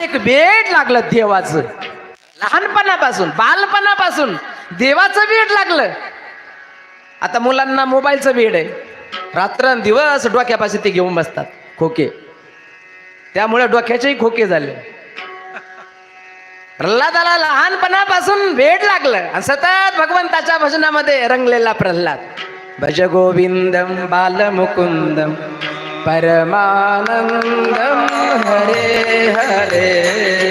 एक भेट लागलं देवाचं. लहानपणापासून बालपणापासून देवाचं भेट लागलं. आता मुलांना मोबाईलचं बेड आहे. रात्रंदिवस डोक्यापाशी ते घेऊन बसतात खोके. त्यामुळे डोक्याचेही खोके झाले. प्रल्हादाला लहानपणापासून भेट लागलं आणि सतत भगवंताच्या भजनामध्ये रंगलेला प्रल्हाद. भज गोविंदम बालमुकुंदम. परमानंदम हरे हरे।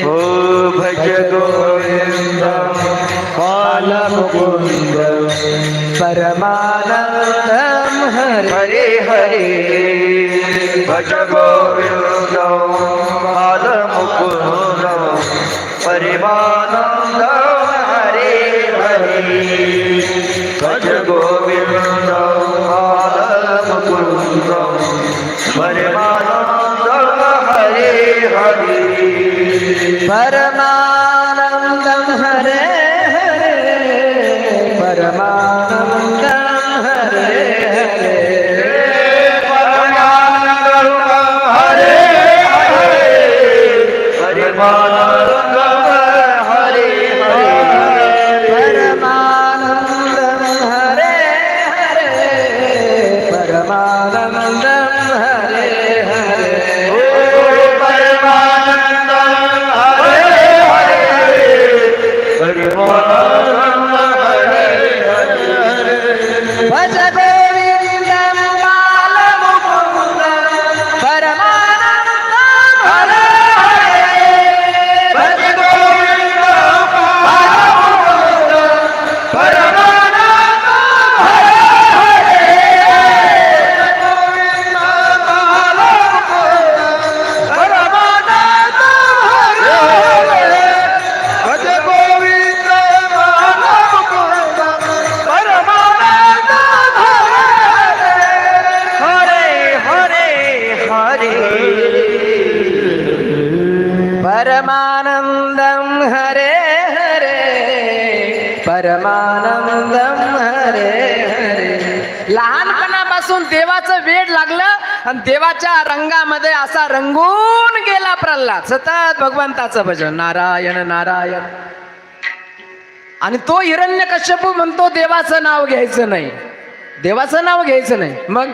हो भज गोविंद बालमुकुंद परमानंदम हरे हरे हरे। भज गोविंद बाल मुकुंद। आणि देवाच्या रंगामध्ये असा रंगून गेला प्रल्हाद. सतत भगवंताचं भजन. नारायण नारायण. आणि तो हिरण्य कश्यपू म्हणतो देवाचं नाव घ्यायचं नाही. देवाचं नाव घ्यायचं नाही. मग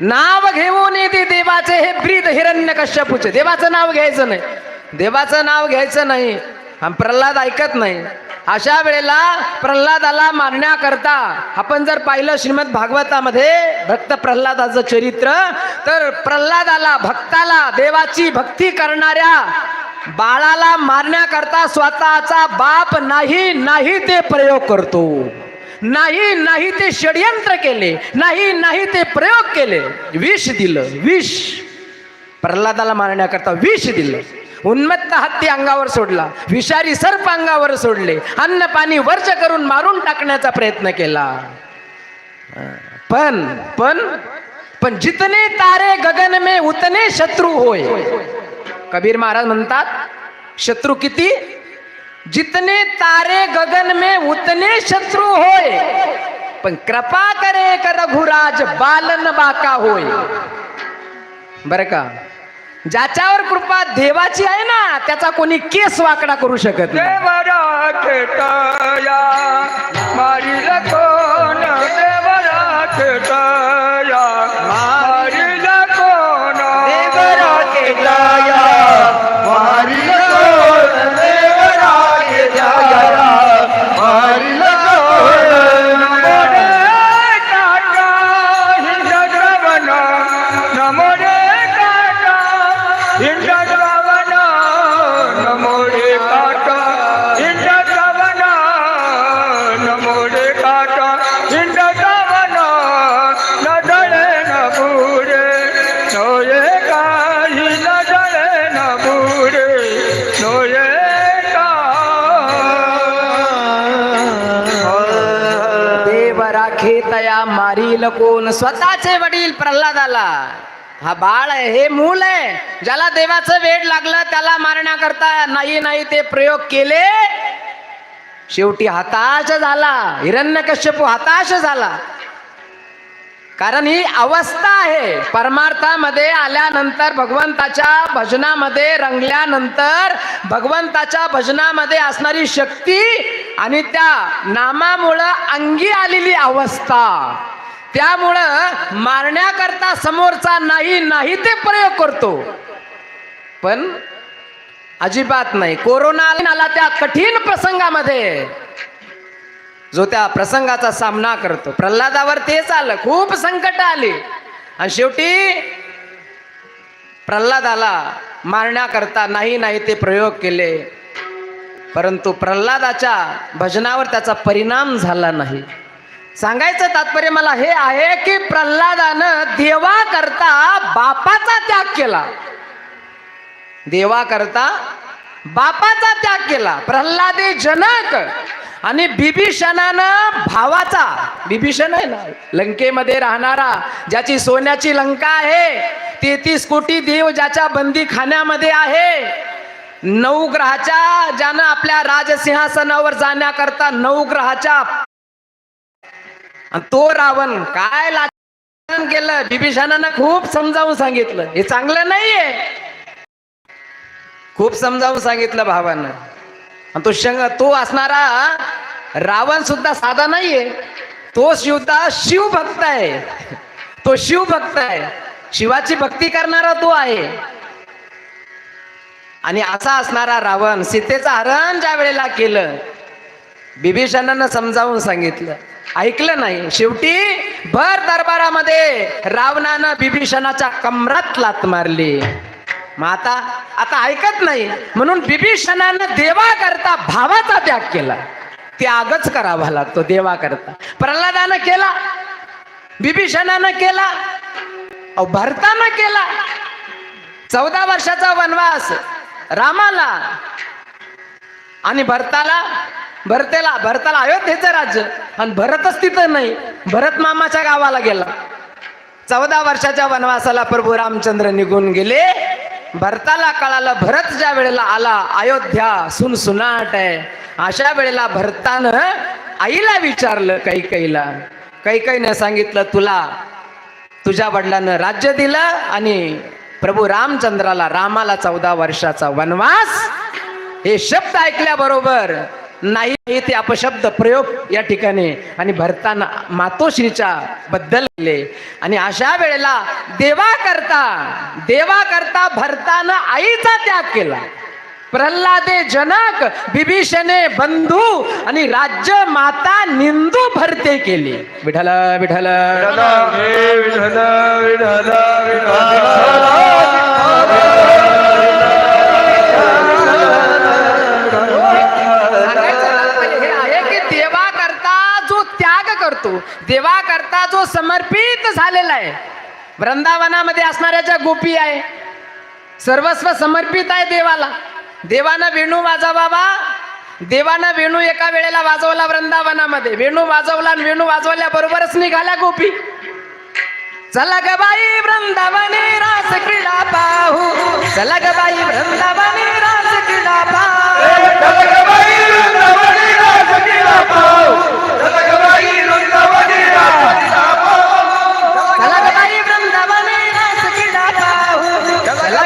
नाव घेऊन येते देवाचे हे ब्रीद हिरण्य कश्यपूचे. देवाचं नाव घ्यायचं नाही. देवाचं नाव घ्यायचं नाही. आणि प्रल्हाद ऐकत नाही. अशा वेळेला प्रल्हादाला मारण्याकरता आपण जर पाहिलं श्रीमद भागवतामध्ये भक्त प्रल्हादाचं चरित्र तर प्रल्हादाला भक्ताला देवाची भक्ती करणाऱ्या बाळाला मारण्याकरता स्वतःचा बाप नाही नाही ते प्रयोग करतो. नाही नाही ते षडयंत्र केले नाही नाही ते प्रयोग केले. विष दिलं विष. प्रल्हादाला मारण्याकरता विष दिलं. उन्मत्त हत्ती अंगावर सोडला विषारी सर्प अंगावर सोडले अन्न पाणी वर्ज करून मारून टाकण्याचा प्रयत्न केला. पण पण पण जितने तारे गगन में उतने शत्रू होय कबीर महाराज म्हणतात शत्रू किती? जितने तारे गगन में उतने शत्रू होय पण कृपा करे रघुराज बालन बाका होय बर का? ज्याच्यावर कृपा देवाची आहे ना त्याचा कोणी केस वाकडा करू शकत नाही. मारील कोण स्वतःचे वडील प्रल्हादाला? हा बाळ आहे हे मूल आहे. ज्याला देवाचं वेड लागलं त्याला मारण्याकरता नाही नाही ते प्रयोग केले. शेवटी हताश झाला. हिरण्यकश्यपू हताश झाला. कारण ही अवस्था आहे. परमार्थामध्ये आल्यानंतर भगवंताच्या भजनामध्ये रंगल्यानंतर भगवंताच्या भजनामध्ये असणारी शक्ती आणि त्या नामामुळं अंगी आलेली अवस्था. त्यामुळं मारण्याकरता समोरचा नाही नाही ते प्रयोग करतो. पण अजिबात नाही. कोरोना आला त्या कठीण प्रसंगामध्ये जो त्या प्रसंगाचा सामना करतो. प्रल्हादावर तेच आलं खूप संकट आली. आणि शेवटी प्रल्हादाला मारण्याकरता नाही नाही ते प्रयोग केले. परंतु प्रल्हादाच्या भजनावर त्याचा परिणाम झाला नाही. सांगायचं तात्पर्य मला हे आहे की प्रल्हादानं देवा करता बापाचा त्याग केला. देवा करता बापाचा त्याग केला. प्रल्हादे जनक आणि बिभीषणानं भावाचा बिभीषण आहे ना लंकेमध्ये राहणारा ज्याची सोन्याची लंका आहे तेहतीस कोटी देव ज्याच्या बंदी खाण्यामध्ये आहे. नऊ ग्रहाच्या ज्यानं आपल्या राजसिंहासनावर जाण्याकरता नऊ ग्रहाच्या आणि तो रावण काय लाचन केलं? बिभीषणानं खूप समजावून सांगितलं. हे चांगलं नाहीये. खूप समजावून सांगितलं भावानं. आणि तो शंग तो असणारा रावण सुद्धा साधा नाहीये. तो शिवता शिवभक्त आहे. तो शिवभक्त आहे. शिवाची भक्ती करणारा तो आहे. आणि असा असणारा रावण सीतेचं हरण ज्या वेळेला केलं बिभीषणानं समजावून सांगितलं. ऐकलं नाही. शेवटी भर दरबारामध्ये रावणानं बिभीषणाच्या कमरात लात मारली. मग आता आता ऐकत नाही. म्हणून बिभीषणानं देवा करता भावाचा त्याग केला. त्यागच करावा लागतो देवा करता प्रल्हादानं केला. बिभीषणानं केला. अहो भरतानं केला. चौदा वर्षाचा वनवास. रामाला आणि भरताला भरतेला भरताला अयोध्येचं राज्य. आणि भरतच तिथं नाही. भरत मामाच्या गावाला गेला. चौदा वर्षाच्या वनवासाला प्रभू रामचंद्र निघून गेले. भरताला कळालं भरत ज्या वेळेला आला अयोध्या सुनसुनाट आहे. अशा वेळेला भरतानं आईला विचारलं कैकईला. कैकईनं सांगितलं तुला तुझ्या वडिलानं राज्य दिलं आणि प्रभू रामचंद्राला रामाला चौदा वर्षाचा वनवास. हे शब्द ऐकल्याबरोबर नाही ते अपशब्द प्रयोग या ठिकाणी. आणि भरताना मातोश्रीच्या बद्दल केले आणि अशा वेळेला देवा करता देवा करता भरतानं आईचा त्याग केला. प्रल्हादे जनक बिभीषणे बंधू आणि राज्य माता निंदू भरते केली. विठल विठल विठल विठल देवाकरता जो समर्पित झालेला आहे. वृंदावनामध्ये असणाऱ्या ज्या गोपी आहे सर्वस्व समर्पित आहे देवाला. देवानं वेणू वाजवावा. देवानं वेणू एका वेळेला वाजवला वृंदावनामध्ये. वेणू वाजवला आणि वेणू वाजवल्या बरोबरच निघाल्या गोपी. चला ग बाई वृंदावने रास क्रीडा पाहू. चला ग बाई वृंदावने रास क्रीडा पाहू. चला ग बाई वृंदावने रास क्रीडा पाहू. चला ग बाई वृंदावने चला गबाई वृंदावन सखी दादा. चला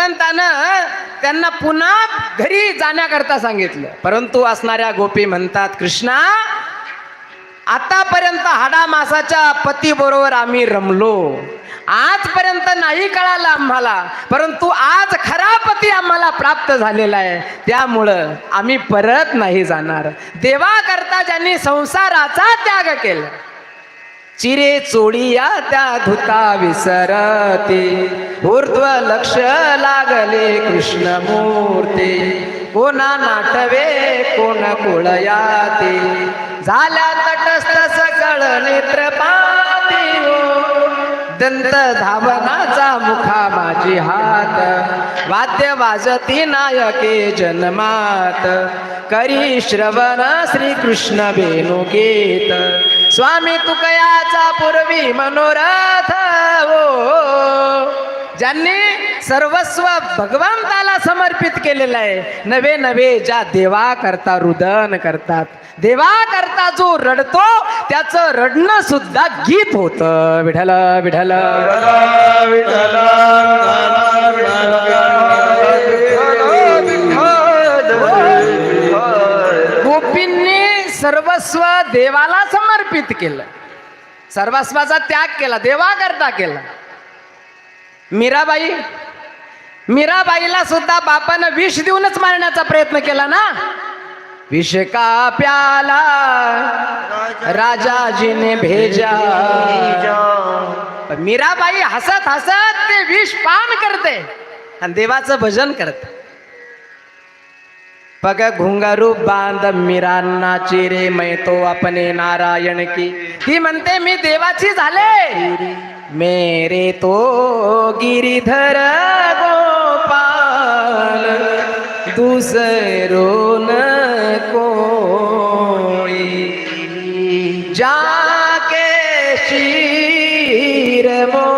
भगवंतानं त्यांना पुन्हा घरी जाण्याकरता सांगितलं. परंतु असणाऱ्या गोपी म्हणतात कृष्णा आतापर्यंत हाडा मासाच्या पती बरोबर आम्ही रमलो. आजपर्यंत नाही कळालं आम्हाला परंतु आज खरा पती आम्हाला प्राप्त झालेला आहे. त्यामुळं आम्ही परत नाही जाणार. देवा करता ज्यांनी संसाराचा त्याग केला चिरे चोळीया त्या धुता विसरते. ऊर्ध्व लक्ष लागले कृष्ण मूर्ती कोणा नाटवे कोण कुळयाते. झाल्या तटस्थ सकळ नेत्रपाती हो. दंत धावनाचा मुखा माझी हात. वाद्य वाजती नायके जन्मात. करी श्रवण श्रीकृष्ण बेनु गीत स्वामी तुकयाचा पूर्वी मनोरथ हो. ज्यांनी सर्वस्व भगवंताला समर्पित केलेलं आहे नवे नवे ज्या देवा करता रुदन करतात देवा करता जो रडतो त्याचं रडणं सुद्धा गीत होतं. विढल विढल विठ्ठल सर्वस्व देवाला समर्पित केलं. सर्वस्वाचा त्याग केला देवाकरता केला. मीराबाई मीराबाईला सुद्धा बापानं विष देऊनच मारण्याचा प्रयत्न केला ना? विष का प्याला राजाजीने भेजा. मीराबाई हसत हसत ते विष पान करते आणि देवाचं भजन करते. पग घुंगरू बांध मीरांना चिरे मै तो अपने नारायण की। ती म्हणते मी देवाची झाले. मेरे तो गिरिधर गोपाल दुसरो न कोई। जाके शीर मो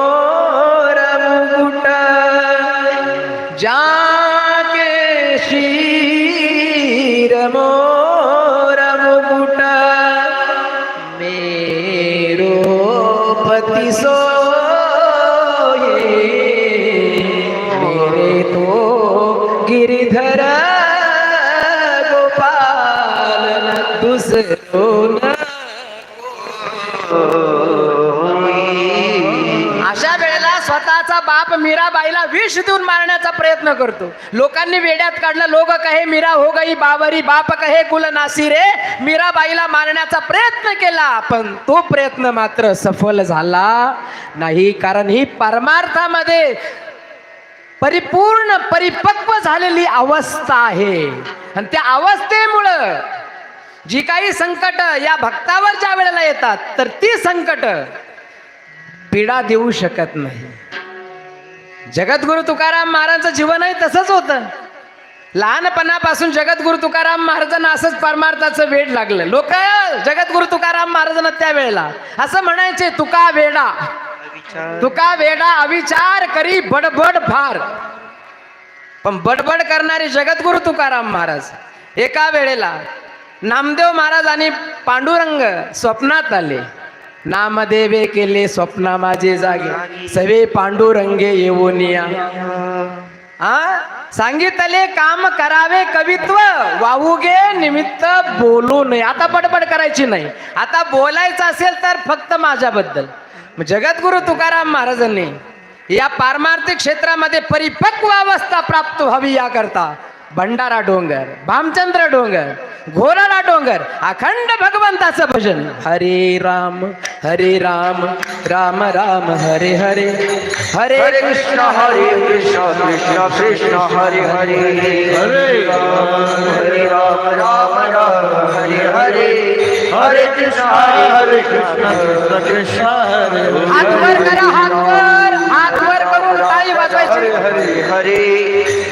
बाप मीराबाईला विष देऊन मारण्याचा प्रयत्न करतो. लोकांनी वेड्यात काढलं लोक कहे मीरा हो गई बावरी बाप कहे कुल नासी रे. मीराबाईला मारण्याचा प्रयत्न केला पण तो प्रयत्न मात्र सफल झाला नाही कारण ही परमार्थामध्ये परिपूर्ण परिपक्व झालेली अवस्था आहे. आणि त्या अवस्थेमुळं जी काही संकट या भक्तावर ज्या वेळेला येतात तर ती संकट पीडा देऊ शकत नाही. जगद्गुरु तुकाराम महाराजांचं जीवनही तसंच होतं. लहानपणापासून जगद्गुरु तुकाराम महाराजांना असंच परमार्थाचं वेड लागलं. लोक जगद्गुरु तुकाराम महाराजांना त्या वेळेला असं म्हणायचे तुका वेडा तुका वेडा अविचार करी बडबड फार पण बडबड करणारे जगद्गुरु तुकाराम महाराज एका वेळेला नामदेव महाराज आणि पांडुरंग स्वप्नात आले. नामदेवे केले स्वप्ना माझे जागे. सवे पांडुरंगे येवोनिया या सांगितले काम करावे कवित्व वाहुगे निमित्त बोलू नये. आता बडबड करायची नाही. आता बोलायचं असेल तर फक्त माझ्याबद्दल. जगद्गुरु तुकाराम महाराजांनी या पारमार्थिक क्षेत्रामध्ये परिपक्व अवस्था प्राप्त व्हावी याकरता भंडारा डोंगर भामचंद्र डोंगर घोराडा डोंगर अखंड भगवंताचं भजन. हरे राम हरे राम राम राम हरे हरे. हरे कृष्ण हरे कृष्ण कृष्ण कृष्ण हरे हरे. हरे राम हरे राम राम राम हरे हरे. हरे कृष्ण हरे हरे कृष्ण कृष्ण कृष्ण हरे हात वर करा हात वर हात वर करून टाळी वाजवायची. हरे हरे हरे.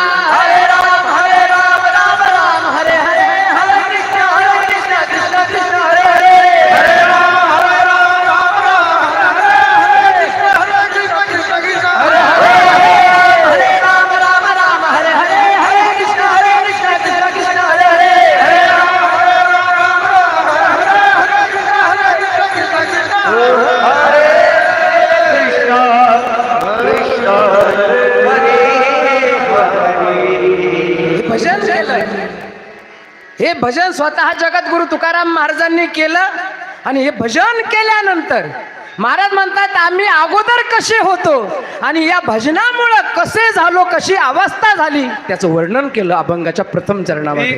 भजन केलं. हे भजन स्वतः जगद्गुरु तुकाराम महाराजांनी केलं आणि हे भजन केल्यानंतर महाराज म्हणतात आम्ही अगोदर कसे होतो आणि या भजनामुळं कसे झालो कशी अवस्था झाली? त्याचं वर्णन केलं अभंगाच्या प्रथम चरणामध्ये.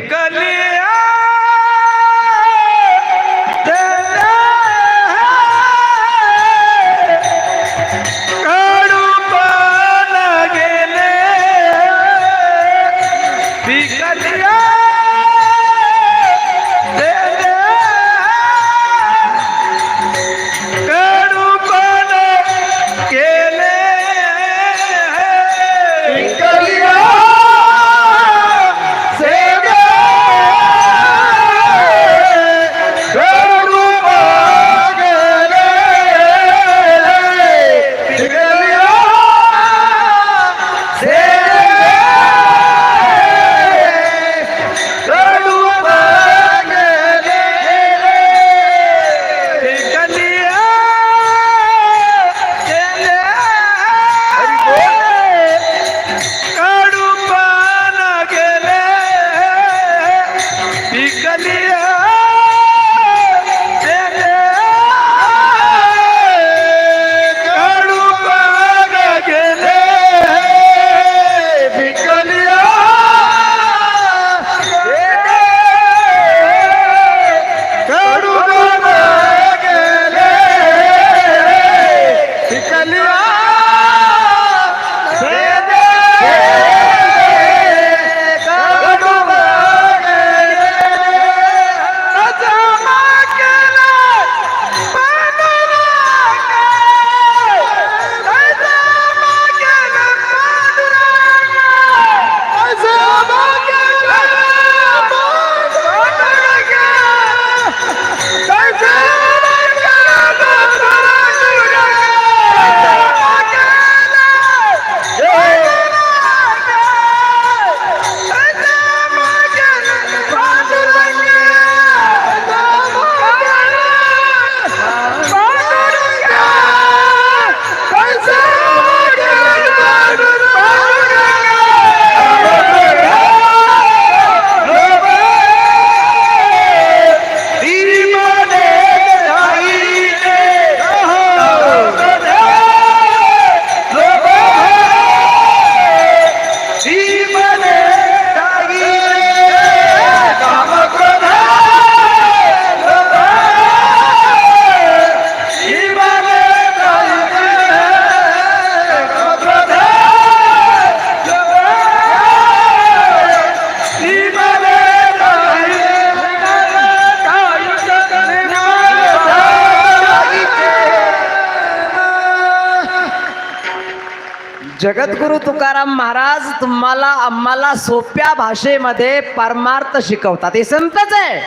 महाराज तुम्हाला आम्हाला सोप्या भाषेमध्ये परमार्थ शिकवतात. हे संतच आहे.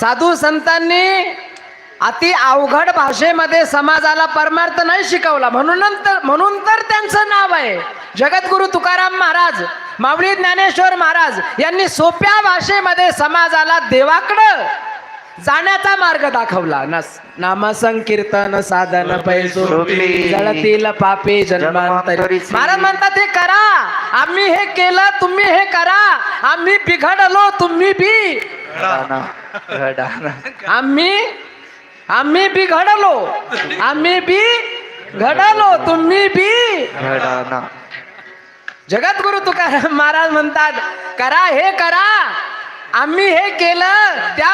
साधू संतांनी अति अवघड भाषेमध्ये समाजाला परमार्थ नाही शिकवला. म्हणून तर म्हणून तर त्यांचं नाव आहे. जगद्गुरु तुकाराम महाराज माऊली ज्ञानेश्वर महाराज यांनी सोप्या भाषेमध्ये समाजाला देवाकडं जाण्याचा मार्ग दाखवला. नस नाम संकीर्तन साधन पैसो. जळतील पापे जन्मांतरी. महाराज म्हणतात हे करा. आम्ही हे केलं तुम्ही हे करा. आम्ही बिघडलो तुम्ही बी आम्ही आम्ही बी घडलो आम्ही बी घडलो तुम्ही बी जगद्गुरु तुकाराम महाराज म्हणतात करा हे करा. आम्ही हे केलं त्यामुळं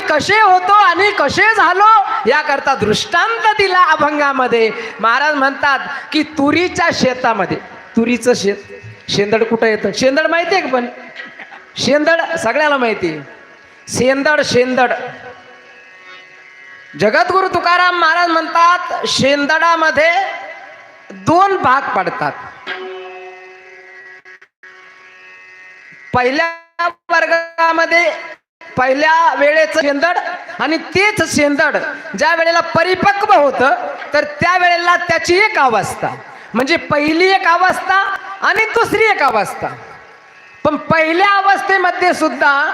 आम्ही कसे होतो आणि कसे झालो याकरता दृष्टांत दिला अभंगामध्ये. महाराज म्हणतात की तुरीच्या शेतामध्ये. तुरीचं शेत शेंदड कुठं येतं? शेंदड माहिती आहे का पण? शेंदड सगळ्याला माहिती शेंदड शेंदड. जगद्गुरु तुकाराम महाराज म्हणतात शेंदडामध्ये दोन भाग पडतात. पहिल्या वर्गामध्ये पहिल्या वेळेचं शेंदड आणि तेच शेंदड ज्या वेळेला परिपक्व होतं तर त्या वेळेला त्याची एक अवस्था. म्हणजे पहिली एक अवस्था आणि दुसरी एक अवस्था. पण पहिल्या अवस्थेमध्ये सुद्धा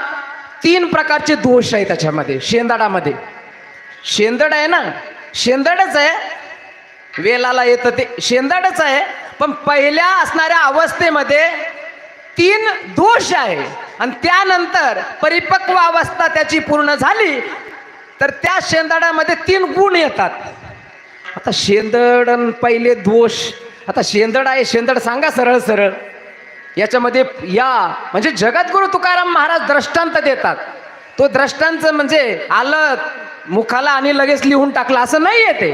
तीन प्रकारचे दोष आहे त्याच्यामध्ये शेंदडामध्ये. शेंदड आहे ना? शेंदडच आहे. वेलाला येतं ते. शेंदडच आहे. पण पहिल्या असणाऱ्या अवस्थेमध्ये तीन दोष आहे. आणि त्यानंतर परिपक्व अवस्था त्याची पूर्ण झाली तर त्या शेंदडामध्ये तीन गुण येतात. आता शेंदड पहिले दोष आता शेंदड आहे शेंदड सांगा सरळ सरळ. याच्यामध्ये या म्हणजे जगद्गुरु तुकाराम महाराज द्रष्टांत देतात. तो द्रष्टांत म्हणजे आलं मुखाला आणि लगेच लिहून टाकलं असं नाही येते